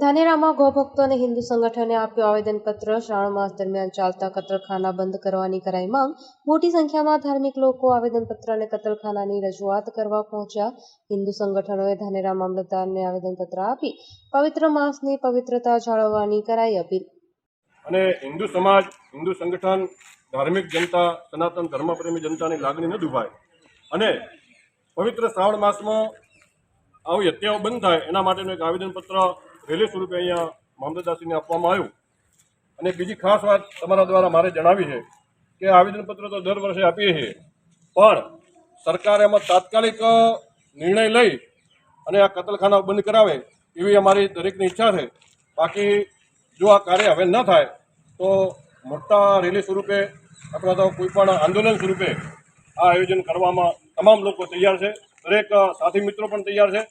ધાનેરામાં ગૌભક્તો અને હિન્દુ સંગઠને આપ્યું આવેદનપત્ર. શ્રાવણ માસ દરમિયાન ચાલતા કતલખાના બંધ કરવાની કરાઈ માંગ. મોટી સંખ્યામાં ધાર્મિક લોકો આવેદનપત્ર અને કતલખાનાની રજૂઆત કરવા પહોંચ્યા. હિન્દુ સંગઠનોએ ધાનેરા મામલતદારને આવેદનપત્ર આપી. પવિત્ર માસની પવિત્રતા જાળવવાની કરાઈ અપીલ. અને હિન્દુ સમાજ, હિન્દુ સંગઠન, ધાર્મિક જનતા, સનાતન ધર્મપ્રેમી જનતાની લાગણી ન દુભાય. અને પવિત્ર શ્રાવણ માસમાં આવી હત્યાઓ બંધ થાય, એના માટેનું એક આવેદનપત્ર રેલી સ્વરૂપે અહીંયા મામલતદારશ્રીને આપવામાં આવ્યું. અને બીજી ખાસ વાત તમારા દ્વારા મારે જણાવી છે કે આવેદનપત્ર તો દર વર્ષે આપીએ છીએ, પણ સરકાર એમાં તાત્કાલિક નિર્ણય લઈ અને આ કતલખાના બંધ કરાવે એવી અમારી દરેકની ઈચ્છા છે. બાકી જો આ કાર્ય હવે ન થાય, તો મોટા રેલી સ્વરૂપે અથવા તો કોઈ પણ આંદોલન સ્વરૂપે આ આયોજન કરવામાં તમામ લોકો તૈયાર છે. દરેક સાથી મિત્રો પણ તૈયાર છે.